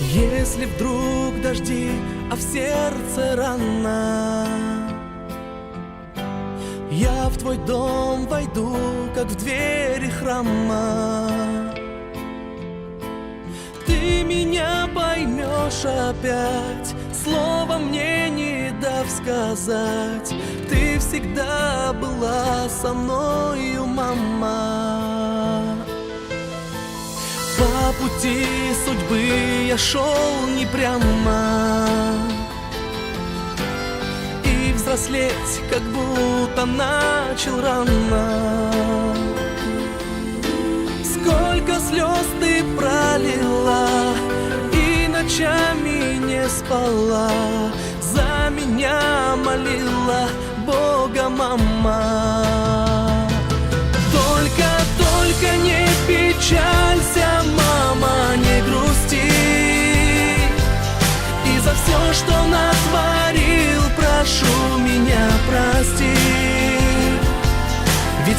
Если вдруг дожди, а в сердце рана. Я в твой дом войду, как в двери храма. Ты меня поймешь опять Слово мне не дав сказать. Ты всегда была со мною, мама пути судьбы я шел не прямо. И взрослеть как будто начал рано. Сколько слез ты пролила И ночами не спала. За меня молила Бога мама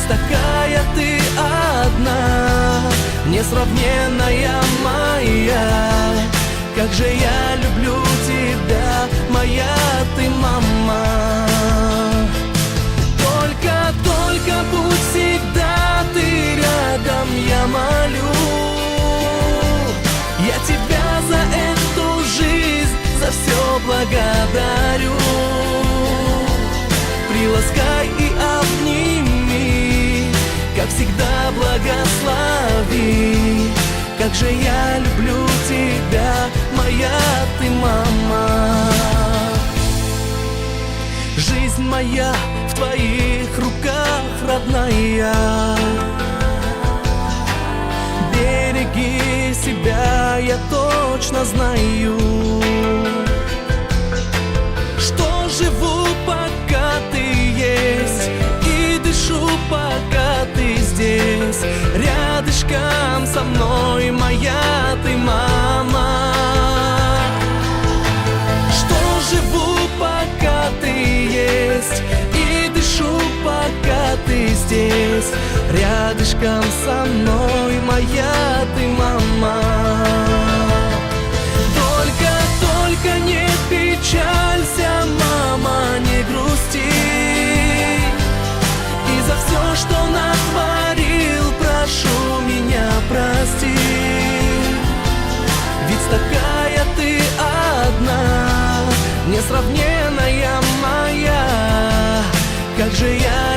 такая ты одна, несравненная моя. Как же я люблю тебя, моя ты мама. Только, только будь всегда ты рядом, я молю. Я тебя за эту жизнь, за все благодарю. Приласкай благослови. Как же я люблю тебя, моя ты мама. Жизнь моя в твоих руках, родная. Береги себя, я точно знаю здесь Рядышком со мной моя ты мама. Только, только не печалься, мама, не грусти. И за все, что натворил, прошу меня прости. Ведь такая ты одна, несравненная моя. Как же я